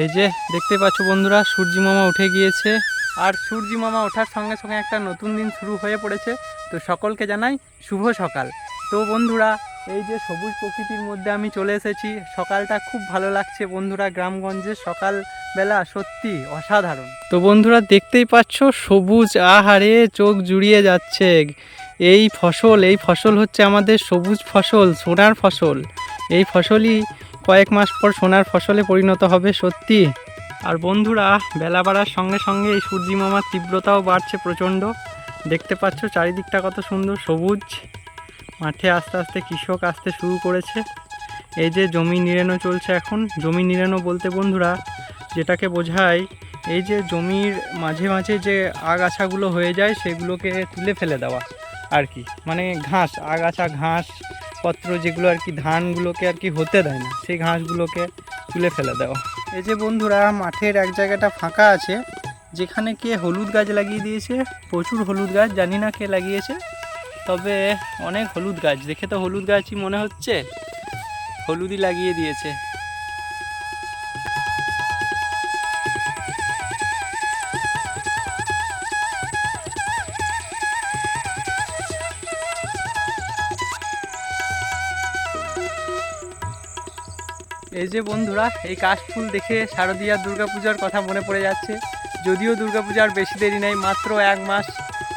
এই যে দেখতে পাচ্ছ বন্ধুরা, সূর্যি মামা উঠে গিয়েছে। আর সূর্যি মামা ওঠার সঙ্গে সঙ্গে একটা নতুন দিন শুরু হয়ে পড়েছে। তো সকলকে জানাই শুভ সকাল। তো বন্ধুরা, এই যে সবুজ প্রকৃতির মধ্যে আমি চলে এসেছি। সকালটা খুব ভালো লাগছে বন্ধুরা গ্রামগঞ্জে। সকালবেলা সত্যি অসাধারণ। তো বন্ধুরা, দেখতেই পাচ্ছ সবুজ আহারে চোখ জুড়িয়ে যাচ্ছে। এই ফসল এই ফসল হচ্ছে আমাদের সবুজ ফসল, সোনার ফসল। এই ফসলই কয়েক মাস পর সোনার ফসলে পরিণত হবে, সত্যি? আর বন্ধুরা, বেলা বাড়ার সঙ্গে সঙ্গে এই সূর্যি মামার তীব্রতাও বাড়ছে প্রচণ্ড। দেখতে পাচ্ছ চারিদিকটা কত সুন্দর সবুজ। মাঠে আস্তে আস্তে কৃষক আসতে শুরু করেছে। এই যে জমি নিড়ানো চলছে এখন। জমি নিড়ানো বলতে বন্ধুরা, যেটাকে বোঝায়, এই যে জমির মাঝে মাঝে যে আগাছাগুলো হয়ে যায়, সেগুলোকে তুলে ফেলে দেওয়া আর কি। মানে ঘাস, আগাছা, ঘাস পত্র যেগুলো আর কি ধানগুলোকে আর কি হতে দেয় না, সেই ঘাসগুলোকে তুলে ফেলে দেওয়া। এই যে বন্ধুরা, মাঠের এক জায়গাটা ফাঁকা আছে, যেখানে কে হলুদ গাছ লাগিয়ে দিয়েছে, প্রচুর হলুদ গাছ, জানি না কে লাগিয়েছে, তবে অনেক হলুদ গাছ, দেখে তো হলুদ গাছই মনে হচ্ছে, হলুদই লাগিয়ে দিয়েছে। এই যে বন্ধুরা, এই কাশফুল দেখে শারদীয়া দুর্গাপূজার কথা মনে পড়ে যাচ্ছে। যদিও দুর্গাপূজার বেশি দেরি নেই, মাত্র এক মাস।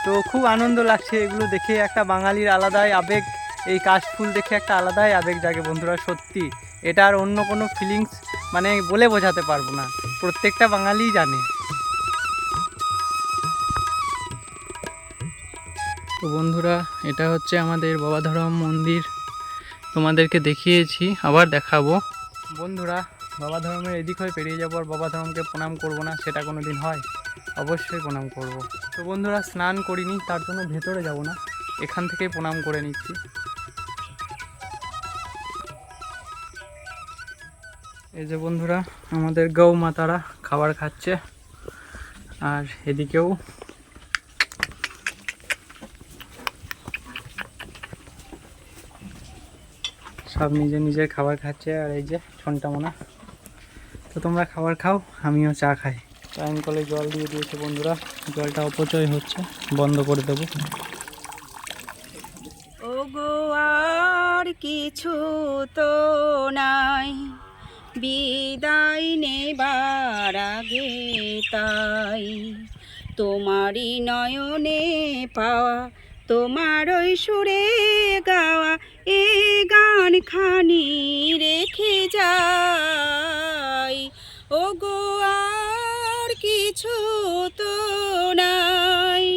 তো খুব আনন্দ লাগছে এগুলো দেখে, একটা বাঙালির আলাদাই আবেগ। এই কাশফুল দেখে একটা আলাদাই আবেগ জাগে বন্ধুরা, সত্যি। এটা আর অন্য কোনো ফিলিংস মানে বলে বোঝাতে পারব না। প্রত্যেকটা বাঙালিই জানে। তো বন্ধুরা, এটা হচ্ছে আমাদের বাবাধরম মন্দির। তোমাদেরকে দেখিয়েছি, আবার দেখাবো। বন্ধুরা, বাবা ধর্মের এদিক হয়ে পেরিয়ে যাব আর বাবা ধর্মকে প্রণাম করব না, সেটা কোনো দিন হয়? অবশ্যই প্রণাম করব। তো বন্ধুরা, স্নান করিনি, তার জন্য ভেতরে যাব না, এখান থেকেই প্রণাম করে নিচ্ছি। এই যে বন্ধুরা, আমাদের গৌ মাতারা খাবার খাচ্ছে, আর এদিকেও সব নিজে নিজের খাবার খাচ্ছে আর এই যে ছনটা মোনা তো তোমরা খাবার খাও, আমিও চা খাই। টাইম কলে জল দিয়ে দিয়েছে বন্ধুরা, জলটা অপচয় হচ্ছে, বন্ধ করে দেবো। আর কিছু তো নাই। বিদায় নেবার আগে তাই। তোমারই নয়নে পাওয়া, তোমার ওই সুরে গাওয়া এ গান খানি রেখে যাই। ওগো, আর কিছু তো নাই।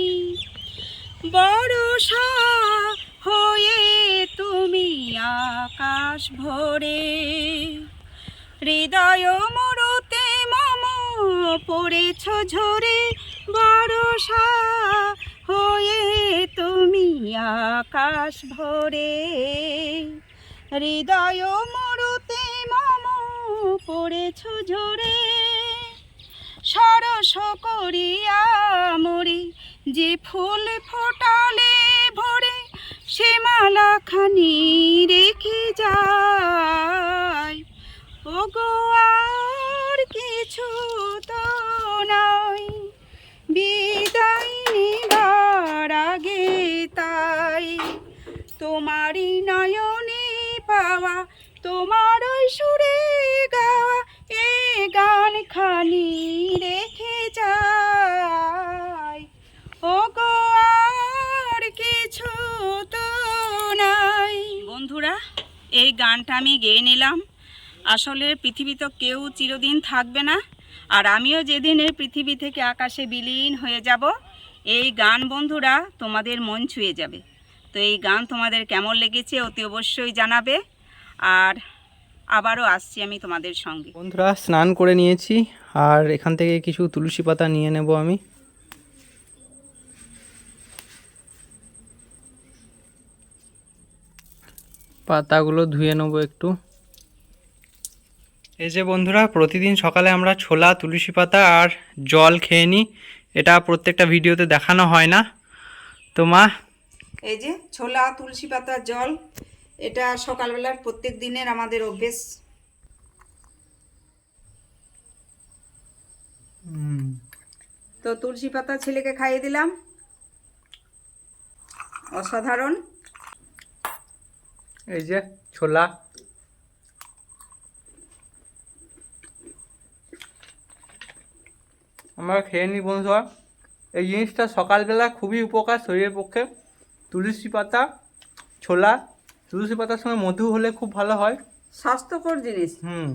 বড়সা হয়ে তুমি আকাশ ভরে, হৃদয় মরতে মম পড়েছ ঝরে। হয়ে তুমি আকাশ ভরে, হৃদয় মরতে মম পড়েছ ঝরে সরস করিয়া মরি, যে ফুল ফোটালে ভরে, সে মালা খানি রেখে যায়। ও গো আর কিছু তো নাই এই গানটা আমি গেয়ে নিলাম। আসলে পৃথিবী তো কেউ চিরদিন থাকবে না। আর আমিও যেদিন এই পৃথিবী থেকে আকাশে বিলীন হয়ে যাব, এই গান বন্ধুরা তোমাদের মন ছুঁয়ে যাবে। তো এই গান তোমাদের কেমন লেগেছে অতি অবশ্যই জানাবে। আর আবারও আসছি আমি তোমাদের সঙ্গে। বন্ধুরা, স্নান করে নিয়েছি। আর এখান থেকে কিছু তুলসী পাতা নিয়ে নেব আমি। পাতাগুলো ধুয়ে নেব একটু। এই যে বন্ধুরা প্রতিদিন সকালে আমরা ছোলা তুলসী পাতা আর জল খেয়ে নিই। এটা প্রত্যেকটা ভিডিওতে দেখানো হয় না। তো মা? এই যে ছোলা তুলসী পাতার জল এটা সকালবেলার প্রত্যেক দিনের আমাদের অভ্যেস। হুম। তো তুলসী পাতা ছেলেকে খাইয়ে দিলাম। অসাধারণ। এই যে ছোলা। আমরা খেয়ে নিই বন্ধুরা। এই জিনিসটা সকালবেলা খুবই উপকার শরীরের পক্ষে। তুলসী পাতা ছোলা। তুলসী পাতার সঙ্গে মধু হলে খুব ভালো হয়। স্বাস্থ্যকর জিনিস। হুম।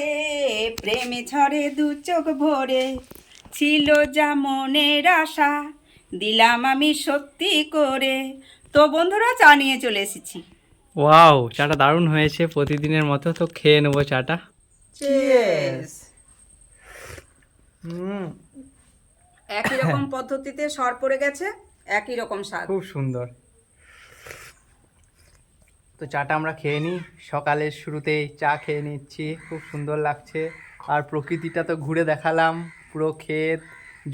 করে প্রেমে ঝরে দু চোখ ভরে। ছিল যা মনের আশা দিলাম আমি সত্যি করে। তো বন্ধুরা চা নিয়ে চলে এসেছি। ওয়াও চাটা দারুণ হয়েছে প্রতিদিনের মতো তো খেয়ে নেব চাটা। একই রকম পদ্ধতিতে সর পড়ে গেছে একই রকম স্বাদ। খুব সুন্দর। তো চাটা আমরা খেয়ে নিই। সকালের শুরুতেই চা খেয়ে নিচ্ছি খুব সুন্দর লাগছে। আর প্রকৃতিটা তো ঘুরে দেখালাম পুরো ক্ষেত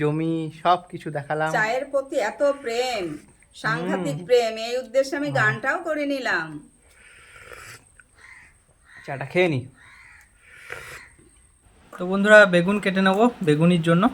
জমি সব কিছু দেখালাম। চায়ের প্রতি এত প্রেম সাংঘাতিক প্রেম এই উদ্দেশ্যে আমি গানটাও করে নিলাম। চাটা খেয়ে নিই তো বন্ধুরা বেগুন কেটে নেব বেগুনির জন্য।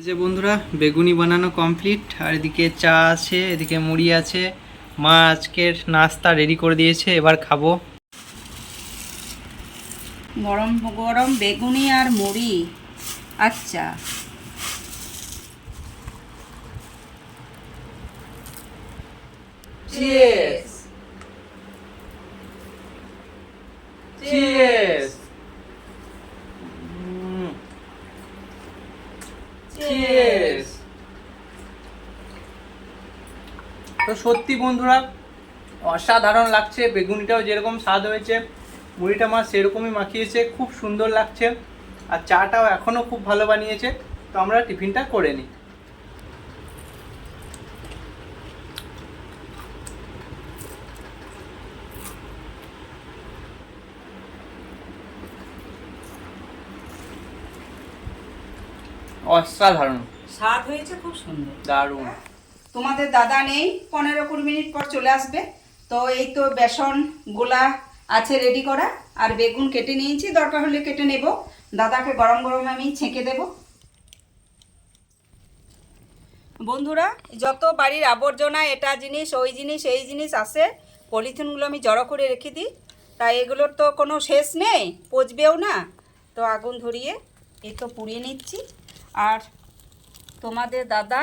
এই যে বন্ধুরা বেগুনি বানানো কমপ্লিট আর এদিকে চা আছে এদিকে মুড়ি আছে। মা আজকের নাস্তা রেডি করে দিয়েছে এবার খাব। গরম গরম বেগুনি আর মুড়ি। আচ্ছা। Cheers! Cheers! তো সত্যি বন্ধুরা, অসাধারণ লাগছে, বেগুনিটাও যেরকম স্বাদ হয়েছে, মুড়িটা মা সেরকমই মাখিয়েছে, খুব সুন্দর লাগছে, আর চাটাও এখনও খুব ভালো বানিয়েছে, তো আমরা টিফিনটা করে নিই। অসাধারণ। স্বাদ হয়েছে খুব সুন্দর। দারুণ। তোমাদের দাদা নেই পনেরো কুড়ি মিনিট পর চলে আসবে। তো এই তো বেসন গোলা আছে রেডি করা আর বেগুন কেটে নিয়েছি দরকার হলে কেটে নেব। দাদাকে গরম গরম আমি ছেঁকে দেব। বন্ধুরা যত বাড়ির আবর্জনা এটা জিনিস ওই জিনিস এই জিনিস আসে পলিথিনগুলো আমি জড়ো করে রেখে দিই। তাই এগুলোর তো কোনো শেষ নেই পচবেও না। তো আগুন ধরিয়ে এই তো পুড়িয়ে নিচ্ছি। আর তোমাদের দাদা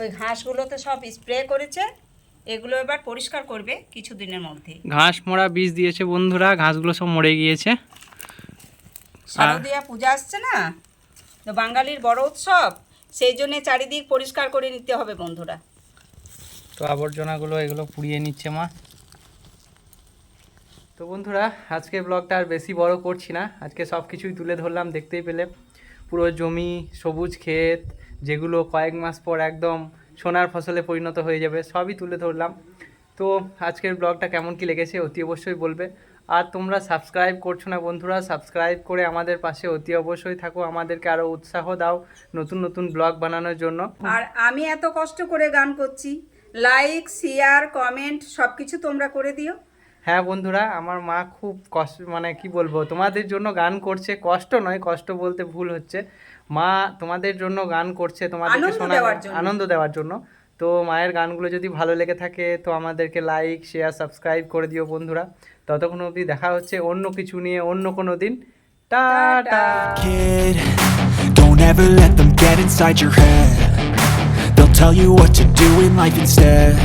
ওই ঘাসগুলোতে সব স্প্রে করেছে এগুলো এবার পরিষ্কার করবে কিছু দিনের মধ্যে। ঘাস মরা বীজ দিয়েছে বন্ধুরা ঘাসগুলো সব মরে গিয়েছে। শারদীয়া পূজা আসছে না? তো বাঙালির বড় উৎসব সেই জন্য চারিদিক পরিষ্কার করে নিতে হবে বন্ধুরা। তো আবর্জনাগুলো এগুলো পুড়িয়ে নিচ্ছে মা। তো বন্ধুরা আজকে ব্লগটা আর বেশি বড় করছি না আজকে সব কিছুই তুলে ধরলাম দেখতেই পেলে। পুরো জমি, সবুজ ক্ষেত, যেগুলো কয়েক মাস পর একদম সোনার ফসলে পরিণত হয়ে যাবে, সবই তুলে ধরলাম। তো আজকের ব্লগটা কেমন কি লেগেছে অতি অবশ্যই বলবে। আর তোমরা সাবস্ক্রাইব করছ না বন্ধুরা সাবস্ক্রাইব করে আমাদের পাশে অতি অবশ্যই থাকো, আমাদেরকে আরও উৎসাহ দাও নতুন নতুন ব্লগ বানানোর জন্য। আর আমি এত কষ্ট করে গান করছি লাইক শেয়ার কমেন্ট সব কিছু তোমরা করে দিও। হ্যাঁ বন্ধুরা আমার মা খুব কষ্ট মানে কি বলব তোমাদের জন্য গান করছে কষ্ট নয় কষ্ট বলতে ভুল হচ্ছে মা তোমাদের জন্য গান করছে তোমাদেরকে আনন্দ শোনা আনন্দ দেওয়ার জন্য তো মায়ের গানগুলো যদি ভালো লেগে থাকে তো আমাদেরকে লাইক শেয়ার সাবস্ক্রাইব করে দিও বন্ধুরা ততক্ষণ অবধি দেখা হচ্ছে অন্য কিছু নিয়ে অন্য কোনো দিন tata kid. Don't ever let them get inside your head. They'll tell you what to do in life instead.